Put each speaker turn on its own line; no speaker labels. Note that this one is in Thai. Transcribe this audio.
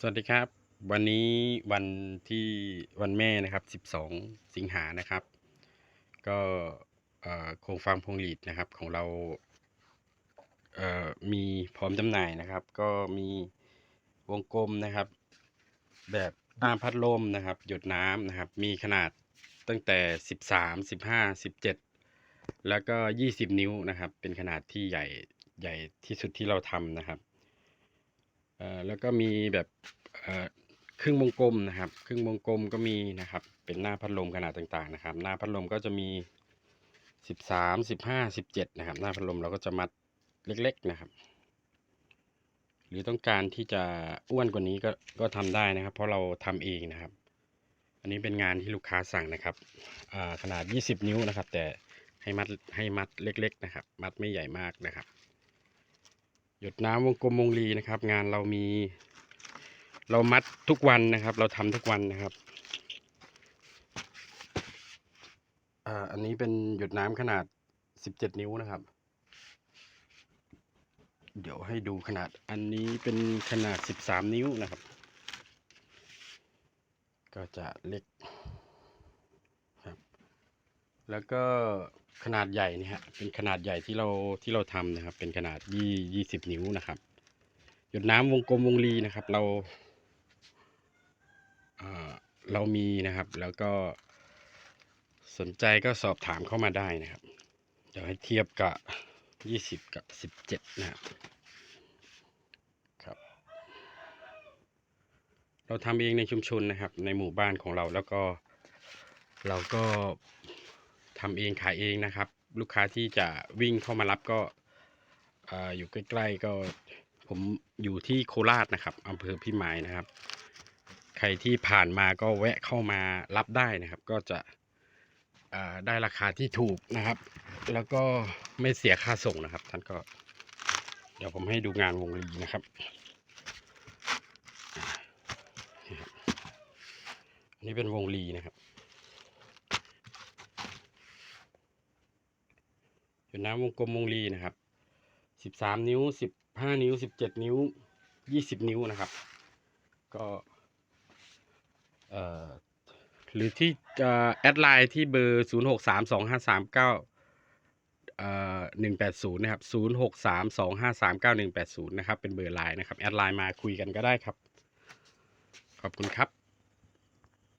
สวัสดีครับ วันนี้วันที่วันแม่นะครับ 12 สิงหานะครับ ก็โครงฟาร์มพวงหลีดนะครับของเราเอ่อมีพร้อมจำหน่ายนะครับ ก็มีวงกลมนะครับ แบบหน้ำพัดลมนะครับ หยดน้ำนะครับ มีขนาดตั้งแต่ 13 15 17 แล้วก็ 20 นิ้วนะครับ เป็นขนาดที่ใหญ่ใหญ่ที่สุดที่เราทำนะครับ แล้วก็มีแบบครึ่งวงกลมนะครับ ครึ่งวงกลมก็มีนะครับ เป็นหน้าพัดลมขนาดต่างๆนะครับ หน้าพัดลมก็จะมีสิบสามสิบห้าสิบเจ็ดนะครับ หน้าพัดลมเราก็จะมัดเล็กๆนะครับ หรือต้องการที่จะอ้วนกว่านี้ก็ก็ทำได้นะครับ เพราะเราทำเองนะครับ อันนี้เป็นงานที่ลูกค้าสั่งนะครับอ่าขนาด 20 นิ้วนะครับ แต่ให้มัดให้มัดเล็ก ๆ นะครับ มัดไม่ใหญ่มากนะครับ ดน้ำวงกลมวงรีนะครับ งานเรามี เรามัดทุกวันนะครับ เราทำทุกวันนะครับอ่าอันนี้เป็นหยดน้ำขนาด17นิ้วนะครับ เดี๋ยวให้ดูขนาดอันนี้เป็นขนาด13นิ้วนะครับ ก็จะเล็ก แล้วก็ขนาดใหญ่เนี่ยฮะเป็นขนาดใหญ่ที่เราที่เราทำนะครับ เป็นขนาดยี่ยี่สิบนิ้วนะครับหยดน้ำวงกลมวงรีนะครับ เราเออเรามีนะครับ แล้วก็สนใจก็สอบถามเข้ามาได้นะครับเดี๋ยวให้เทียบกับยี่สิบกับสิบเจ็ดนะครับครับ เราทำเองในชุมชนนะครับ ในหมู่บ้านของเราแล้วก็เราก็ ทำเองขายเองนะครับ ลูกค้าที่จะวิ่งเข้ามารับก็ออยู่ใกล้ๆก็ผมอยู่ที่โคราชนะครับอำเภอพิมายนะครับ ใครที่ผ่านมาก็แวะเข้ามารับได้นะครับ ก็จะได้ราคาที่ถูกนะครับ แล้วก็ไม่เสียค่าส่งนะครับ ท่านก็เดี๋ยวผมให้ดูงานวงลีนะครับอันนี้เป็นวงลีนะครับ อยู่น้ำวงกลมวงลีนะครับสิบสามนิ้วสิบห้านิ้วสิบเจ็ดนิ้วยี่สิบนิ้วนะครับ ก็เอ่อหรือที่แอดไลน์ที่เบอร์ศูนย์หกสามสองห้าสามเก้าเอ่อหนึ่งแปดศูนย์นะครับศูนย์หกสามสองห้าสามเก้าหนึ่งแปดศูนย์นะครับ เป็นเบอร์ไลน์นะครับ แอดไลน์มาคุยกันก็ได้ครับ ขอบคุณครับ